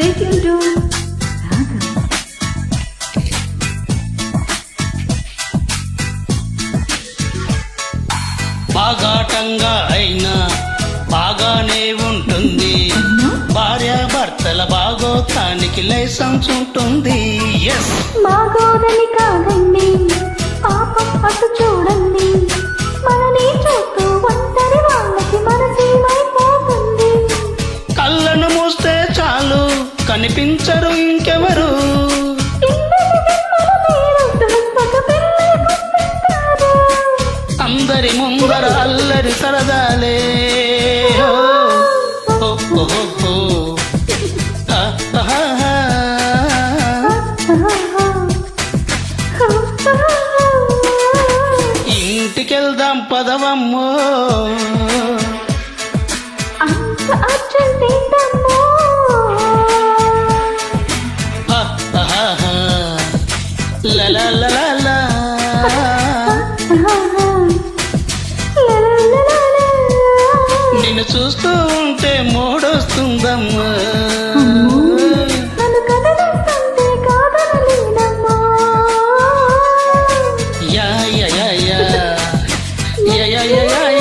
Stay tuned to Ragam. బాగాటంగా అయినా బాగానే ఉంటుంది. భార్య భర్తల బాగోతానికి లైసెన్స్ ఉంటుంది. ఎస్ బాగోదని కాదండి. పాపం అటు చూడండి. మనని చూస్తూ ఒంటరి వాళ్ళకి మనసేమైపోతుంది కళ్ళను మూస్తే చాలు కనిపించరు ఇంకెవరు? అందరి ముందర అల్లరి సరదాలే. ఇంటికెళ్దాం పదవమ్మో. నిన్ను చూస్తూ ఉంటే మూడొస్తుందమ్మా యా యా. యా యా యా యా యా.